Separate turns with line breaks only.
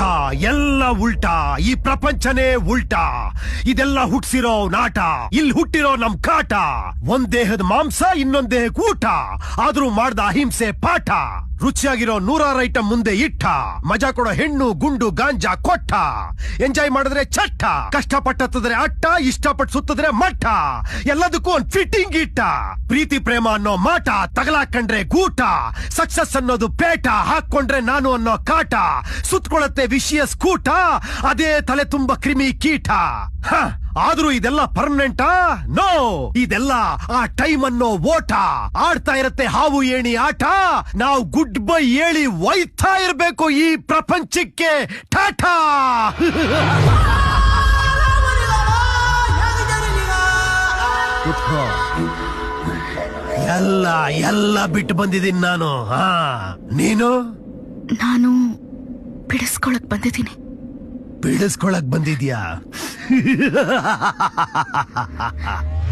ಉಲ್ಟಾ, ಎಲ್ಲ ಉಲ್ಟಾ, ಈ ಪ್ರಪಂಚನೇ ಉಲ್ಟಾ. ಇದೆಲ್ಲ ಹುಟ್ಸಿರೋ ನಾಟ, ಇಲ್ಲಿ ಹುಟ್ಟಿರೋ ನಮ್ ಕಾಟ. ಒಂದ್ ದೇಹದ ಮಾಂಸ, ಇನ್ನೊಂದ್ ದೇಹಕ್ಕೆ ಊಟ. ಆದ್ರೂ ಮಾಡ್ದ ಅಹಿಂಸೆ ಪಾಠ. ರುಚಿಯಾಗಿರೋ ನೂರಾರು ಐಟಮ್ ಮುಂದೆ ಇಟ್ಟ. ಮಜಾ ಕೊಡೋ ಹೆಣ್ಣು ಗುಂಡು ಗಾಂಜಾ ಕೊಟ್ಟ. ಎಂಜಾಯ್ ಮಾಡಿದ್ರೆ ಚಟ್ಟ. ಕಷ್ಟಪಟ್ಟದ್ರೆ ಅಟ್ಟ ಇಷ್ಟಪಟ್ಟು ಸುತ್ತಿದ್ರೆ ಮಟ್ಟ. ಎಲ್ಲದಕ್ಕೂ ಒಂದ್ ಫಿಟ್ಟಿಂಗ್ ಇಟ್ಟ. ಪ್ರೀತಿ ಪ್ರೇಮ ಅನ್ನೋ ಮಾಟ ತಗಲಾಕಂಡ್ರೆ ಗೂಟ. ಸಕ್ಸಸ್ ಅನ್ನೋದು ಪೇಟ. ಹಾಕೊಂಡ್ರೆ ನಾನು ಅನ್ನೋ ಕಾಟ. ಸುತ್ಕೊಳತ್ತೆ ವಿಷಯ ಸ್ಕೂಟ ಅದೇ ತಲೆ ತುಂಬ ಕ್ರಿಮಿ ಕೀಟ. ಹ, ಆದ್ರೂ ಇದೆಲ್ಲ ಪರ್ಮನೆಂಟಾ? ನೋ! ಇದೆಲ್ಲ ಆ ಟೈಮ್ ಅನ್ನೋ ಓಟ. ಆಡ್ತಾ ಇರತ್ತೆ ಹಾವು ಏಣಿ ಆಟ. ನಾವು ಗುಡ್ ಬೈ ಹೇಳಿ ಒಯ್ತಾ ಇರ್ಬೇಕು ಈ ಪ್ರಪಂಚಕ್ಕೆ. ಟಾಟಾ! ಎಲ್ಲ ಎಲ್ಲ ಬಿಟ್ಟು ಬಂದಿದ್ದೀನಿ ನಾನು. ಹಾ. ನೀನು?
ನಾನು ಬಿಡಿಸ್ಕೊಳಕ್ ಬಂದಿದ್ದೀನಿ.
ಬಿಡಿಸ್ಕೊಳಕ್ ಬಂದಿದ್ಯಾ?